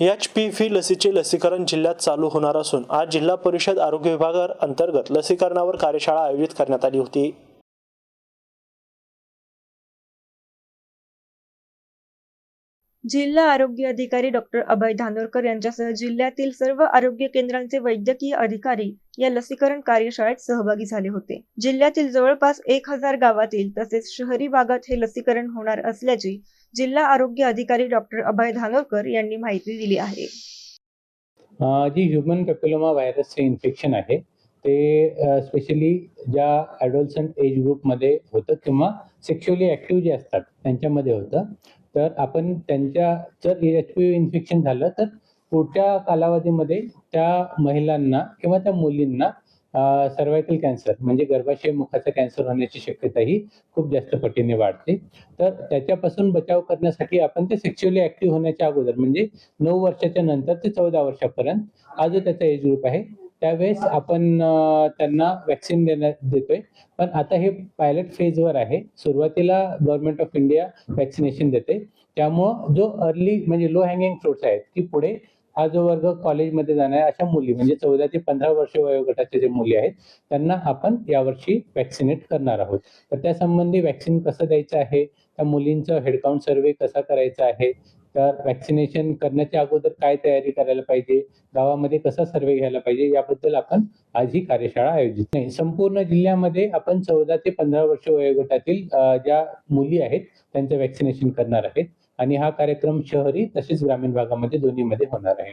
H P V लसीचे लसीकरण जिल्ह्यात चालू होणार असून आज जिल्हा परिषद आरोग्य विभागा अंतर्गत लसीकरणावर कार्यशाळा आयोजित करण्यात आली होती. जिल्हा आरोग्य अधिकारी डॉक्टर अभय धानोरकर यांच्यासह जिल्ह्यातील सर्व आरोग्य केंद्रांचे वैद्यकीय अधिकारी या लसीकरण कार्यशाळेत सहभागी झाले होते. जिल्ह्यातील जवळपास एक हजार गावातील तसेच शहरी भागात हे लसीकरण होणार असल्याची जिल्हा आरोग्य अधिकारी डॉक्टर अभय धानोरकर यांनी माहिती दिली आहे. जी ह्युमन पेपिलोमा व्हायरसचे इन्फेक्शन आहे ते स्पेशली ज्या ॲडोल्संट एज ग्रुपमध्ये होतं किंवा सेक्शुअली ॲक्टिव्ह जे असतात त्यांच्यामध्ये होतं. तर आपण त्यांच्या जर एच पी इन्फेक्शन झालं तर पुढच्या कालावधीमध्ये त्या महिलांना किंवा त्या मुलींना सर्वायकल कॅन्सर म्हणजे गर्भाशय मुखाचा कॅन्सर होण्याची शक्यता ही खूप जास्त पटीने वाढते. तर त्याच्यापासून बचाव करण्यासाठी आपण ते सेक्च्युअली ऍक्टिव्ह होण्याच्या अगोदर म्हणजे नऊ वर्षाच्या नंतर ते चौदा वर्षापर्यंत हा जो त्याचा एज ग्रुप आहे. त्यावेळेस आपण त्यांना वॅक्सिन देण्या देतोय. पण आता हे पायलट फेजवर आहे. सुरुवातीला गव्हर्नमेंट ऑफ इंडिया वॅक्सिनेशन देते. त्यामुळं जो अर्ली म्हणजे लो हँगिंग फ्रुट्स आहेत की पुढे हा जो वर्ग कॉलेजमध्ये जाणाऱ्या अशा मुली म्हणजे चौदा ते पंधरा वर्ष वयोगटाचे जे मुली आहेत त्यांना आपण यावर्षी वॅक्सिनेट करणार आहोत. तर त्या संबंधी वॅक्सिन कसं द्यायचं आहे? त्या मुलींचं हेडकाउंट सर्वे कसा करायचा आहे? तर वॅक्सिनेशन करण्याच्या अगोदर काय तयारी करायला पाहिजे? गावामध्ये कसा सर्वे घ्यायला पाहिजे? याबद्दल आपण आज ही कार्यशाळा आयोजित नाही. संपूर्ण जिल्ह्यामध्ये आपण चौदा ते पंधरा वर्ष वयोगटातील ज्या मुली आहेत त्यांचं वॅक्सिनेशन करणार आहेत. आणि हा कार्यक्रम शहरी तसेच ग्रामीण भागामध्ये दोन्हीमध्ये होणार आहे.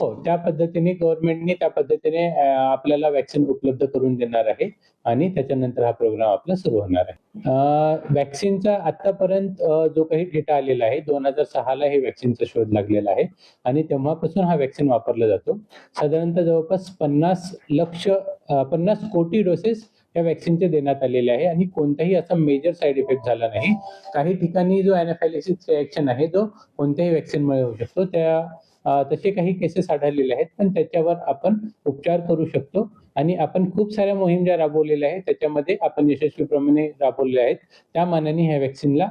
हो त्या पद्धतीने गव्हर्नमेंटने त्या पद्धतीने आपल्याला वॅक्सिन उपलब्ध करून देणार आहे आणि त्याच्यानंतर हा प्रोग्राम आपला सुरू होणार आहे. अ, वॅक्सिनचा आतापर्यंत जो काही डेटा आलेला आहे दोन हजार सहाला हे वॅक्सिनचा शोध लागलेला आहे आणि तेव्हापासून हा वॅक्सिन वापरला जातो. साधारणतः जवळपास पन्नास लक्ष पन्नास कोटी डोसेस या वॅक्सिनचे देण्यात आलेले आहे आणि कोणताही असा मेजर साईड इफेक्ट झाला नाही. काही ठिकाणी जो अॅनाफायलिसिस रिॲक्शन आहे जो कोणत्याही वॅक्सिनमुळे होऊ शकतो. त्या तसे काही केसेस आढळलेले आहेत पण त्याच्यावर आपण उपचार करू शकतो. आणि आपण खूप साऱ्या मोहीम ज्या राबवलेल्या आहेत त्याच्यामध्ये आपण यशस्वीप्रमाणे राबवलेल्या आहेत. त्या मानाने ह्या वॅक्सिनला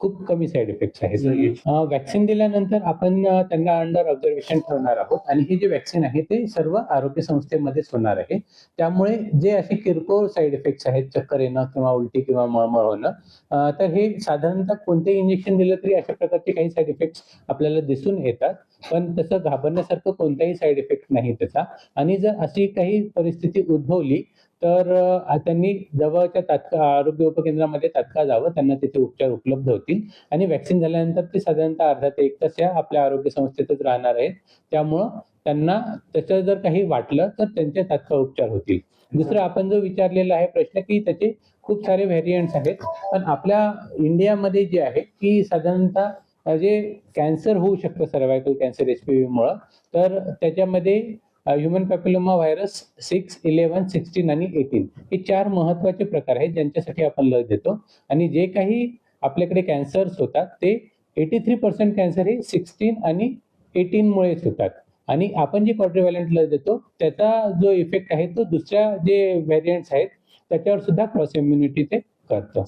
खूप कमी साईड इफेक्ट्स आहेत. वॅक्सिन दिल्यानंतर आपण त्यांना अंडर ऑब्झर्वेशन ठेवणार आहोत. आणि हे जे वॅक्सिन आहे ते सर्व आरोग्य संस्थेमध्येच होणार आहे. त्यामुळे जे असे किरकोळ साईड इफेक्ट्स आहेत चक्कर येणं किंवा उलटी किंवा मळमळ होणं तर हे साधारणतः कोणतेही इंजेक्शन दिलं तरी अशा प्रकारचे काही साईड इफेक्ट्स आपल्याला दिसून येतात. पण तसं घाबरण्यासारखं कोणताही साईड इफेक्ट नाही त्याचा. आणि जर अशी काही परिस्थिती उद्भवली तर त्यांनी जवळच्या तात्काळ आरोग्य उपकेंद्रामध्ये तात्काळ जावं. त्यांना तिथे उपचार उपलब्ध होतील. आणि वॅक्सिन झाल्यानंतर ते साधारणतः अर्धा ते एक तास या आपल्या आरोग्य संस्थेतच राहणार आहेत. त्यामुळं त्यांना त्याचं जर काही वाटलं तर त्यांचे तात्काळ उपचार होतील. दुसरं आपण जो विचारलेला आहे प्रश्न की त्याचे खूप सारे व्हेरियंट्स आहेत. पण आपल्या इंडियामध्ये जे आहे की साधारणतः जे कॅन्सर होऊ शकतं सर्वायकल कॅन्सर एच पी व्हीमुळं तर त्याच्यामध्ये human papilloma virus six eleven sixteen आणि एटीन हे चार महत्त्वाचे प्रकार आहेत ज्यांच्यासाठी आपण लस देतो. आणि जे काही आपल्याकडे कॅन्सर्स होतात ते एटी थ्री पर्सेंट कॅन्सर हे सिक्स्टीन आणि एटीनमुळेच होतात. आणि आपण जी क्वाड्रिव्हॅलंट लस देतो त्याचा जो इफेक्ट आहे तो दुसऱ्या जे व्हेरियंट्स आहेत त्याच्यावर सुद्धा क्रॉस इम्युनिटी ते करतं.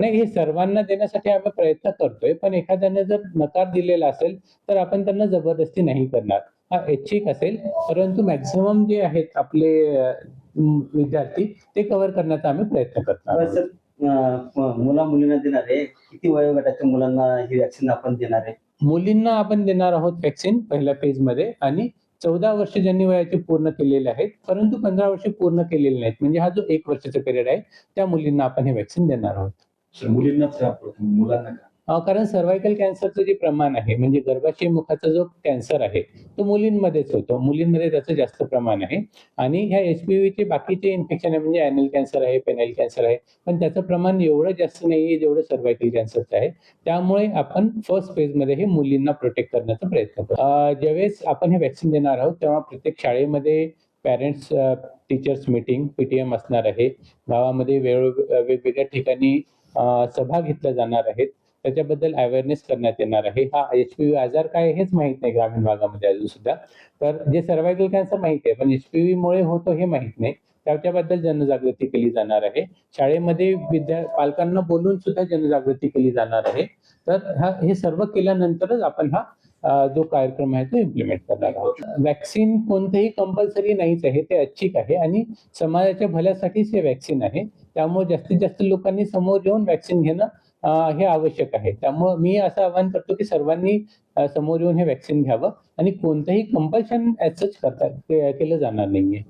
नाही हे सर्वांना देण्यासाठी आम्ही प्रयत्न करतोय पण एखाद्याने जर नकार दिलेला असेल तर आपण त्यांना जबरदस्ती नाही करणार. हा ऐच्छिक असेल. परंतु मॅक्झिमम जे आहेत आपले विद्यार्थी ते कव्हर करण्याचा आम्ही प्रयत्न. सर मुला मुलींना देणार आहे. किती वयोगटाच्या मुलांना ही वॅक्सिन आपण देणार आहे? मुलींना आपण देणार आहोत वॅक्सिन पहिल्या फेजमध्ये आणि चौदा वर्ष ज्यांनी वयाचे पूर्ण केलेले आहेत परंतु पंधरा वर्ष पूर्ण केलेले नाहीत. म्हणजे हा जो एक वर्षाचा पिरियड आहे त्या मुलींना आपण हे वॅक्सिन देणार आहोत. मुलांना अ, कारण सर्वायकल कॅन्सरचं जे प्रमाण आहे म्हणजे गर्भाशय मुखाचा जो कॅन्सर आहे तो मुलींमध्येच होतो. मुलींमध्ये त्याचं जास्त प्रमाण आहे. आणि ह्या एच पी व्हीचे बाकीचे इन्फेक्शन आहे म्हणजे अॅनल कॅन्सर आहे पेनल कॅन्सर आहे पण त्याचं प्रमाण एवढं जास्त नाही आहे जेवढं सर्वायकल कॅन्सरचं आहे. त्यामुळे आपण फर्स्ट फेजमध्ये हे मुलींना प्रोटेक्ट करण्याचा प्रयत्न करतो ज्यावेळेस आपण हे वॅक्सिन देणार आहोत तेव्हा प्रत्येक शाळेमध्ये पॅरेंट्स टीचर्स मीटिंग पीटीएम असणार आहे. गावामध्ये वेळ वेगवेगळ्या ठिकाणी सभा घेतल्या जाणार आहेत. त्याच्याबद्दल अवेअरनेस करण्यात येणार आहे. हा एच पी व्ही आजार काय हेच माहीत नाही ग्रामीण भागामध्ये अजून सुद्धा. तर जे सर्वायकल कॅन्सर माहिती आहे पण एच पी व्ही मुळे होतो हे माहीत नाही. त्याच्याबद्दल जनजागृती केली जाणार आहे. शाळेमध्ये विद्या पालकांना बोलून सुद्धा जनजागृती केली जाणार आहे. तर हा हे सर्व केल्यानंतरच आपण हा जो कार्यक्रम आहे तो इम्प्लिमेंट करणार आहोत. वॅक्सिन कोणतंही कंपल्सरी नाहीच आहे ते ऐच्छिक आहे आणि समाजाच्या भल्यासाठीच हे वॅक्सिन आहे. त्यामुळे जास्तीत जास्त लोकांनी समोर येऊन वॅक्सिन घेणं हे आवश्यक आहे. त्यामुळं मी असं आवाहन करतो की सर्वांनी समोर येऊन हे वॅक्सिन घ्यावं आणि कोणतंही कंपल्शन ऍज सच करता केलं जाणार नाहीये.